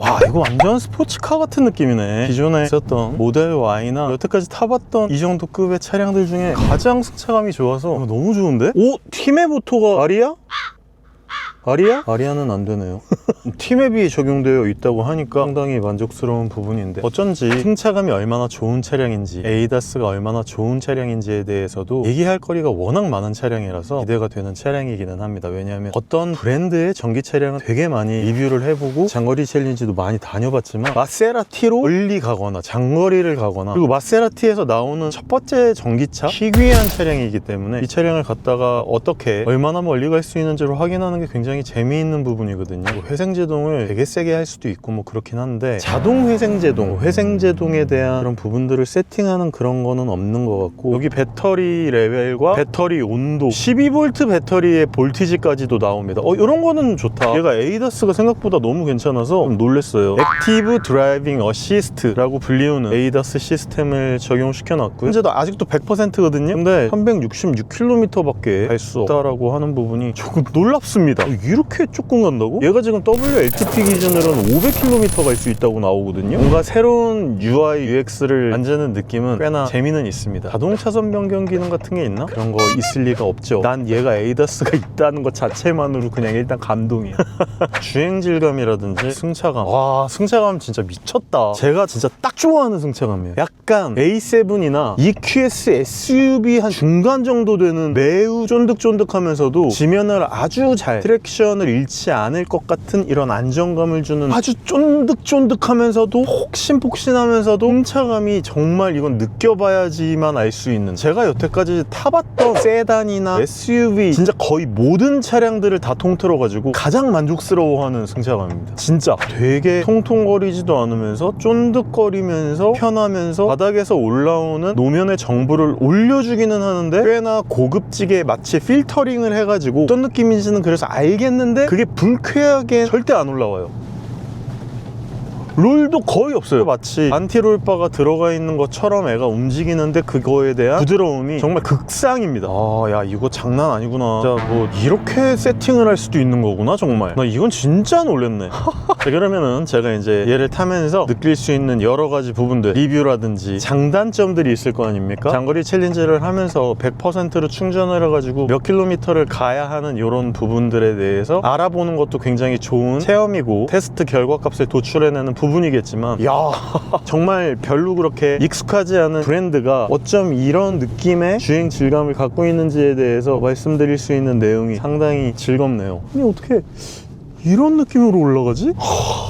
와 이거 완전 스포츠카 같은 느낌이네 기존에 있었던 모델 Y나 여태까지 타봤던 이 정도 급의 차량들 중에 가장 승차감이 좋아서 너무 좋은데? 오! 팀맵부터가 아리야? 아리야? 아리아는 안 되네요. 팀앱이 적용되어 있다고 하니까 상당히 만족스러운 부분인데 어쩐지 승차감이 얼마나 좋은 차량인지 에이다스가 얼마나 좋은 차량인지에 대해서도 얘기할 거리가 워낙 많은 차량이라서 기대가 되는 차량이기는 합니다. 왜냐하면 어떤 브랜드의 전기 차량은 되게 많이 리뷰를 해보고 장거리 챌린지도 많이 다녀봤지만 마세라티로 멀리 가거나 장거리를 가거나 그리고 마세라티에서 나오는 첫 번째 전기차 희귀한 차량이기 때문에 이 차량을 갖다가 어떻게 얼마나 멀리 갈 수 있는지를 확인하는 게 굉장히 재미있는 부분이거든요. 뭐 회생제동을 되게 세게 할 수도 있고 뭐 그렇긴 한데 자동 회생제동, 회생제동에 대한 그런 부분들을 세팅하는 그런 거는 없는 것 같고 여기 배터리 레벨과 배터리 온도 12V 배터리의 볼티지까지도 나옵니다. 어 이런 거는 좋다. 얘가 에이다스가 생각보다 너무 괜찮아서 좀 놀랬어요. 액티브 드라이빙 어시스트라고 불리우는 에이다스 시스템을 적용시켜 놨고요. 현재도 아직도 100%거든요. 근데 366km밖에 갈 수 없다라고 하는 부분이 조금 놀랍습니다. 어, 이렇게 조금 간다고? 얘가 지금 WLTP 기준으로는 500km 갈수 있다고 나오거든요. 뭔가 새로운 UI, UX를 만드는 느낌은 꽤나 재미는 있습니다. 자동차선 변경 기능 같은 게 있나? 그런 거 있을 리가 없죠. 난 얘가 에이다스가 있다는 것 자체만으로 그냥 일단 감동이야. 주행 질감이라든지 승차감. 와, 승차감 진짜 미쳤다. 제가 진짜 딱 좋아하는 승차감이에요. 약간 A7이나 EQS SUV 한 중간 정도 되는 매우 쫀득쫀득하면서도 지면을 아주 잘 트랙션을 잃지 않을 것 같은 이런 안정감을 주는 아주 쫀득쫀득하면서도 폭신폭신하면서도 승차감이 정말 이건 느껴봐야지만 알 수 있는. 제가 여태까지 타봤던 세단이나 SUV 진짜 거의 모든 차량들을 다 통틀어 가지고 가장 만족스러워하는 승차감입니다. 진짜 되게 통통거리지도 않으면서 쫀득거리면서 편하면서 바닥에서 올라오는 노면의 정부를 올려주기는 하는데 꽤나 고급지게 마치 필터링을 해가지고 어떤 느낌인지는 그래서 알겠는데 그게 불쾌하게 절대 안 올라와요 롤도 거의 없어요. 마치 안티롤바가 들어가 있는 것처럼 애가 움직이는데 그거에 대한 부드러움이 정말 극상입니다. 아, 야, 이거 장난 아니구나. 진짜 뭐 이렇게 세팅을 할 수도 있는 거구나, 정말. 나 이건 진짜 놀랬네. 자, 그러면은 제가 이제 얘를 타면서 느낄 수 있는 여러 가지 부분들, 리뷰라든지 장단점들이 있을 거 아닙니까? 장거리 챌린지를 하면서 100%로 충전을 해가지고 몇 킬로미터를 가야 하는 이런 부분들에 대해서 알아보는 것도 굉장히 좋은 체험이고 테스트 결과값을 도출해내는 부 분이겠지만 야 정말 별로 그렇게 익숙하지 않은 브랜드가 어쩜 이런 느낌의 주행 질감을 갖고 있는지에 대해서 말씀드릴 수 있는 내용이 상당히 즐겁네요 아니 어떻게 이런 느낌으로 올라가지?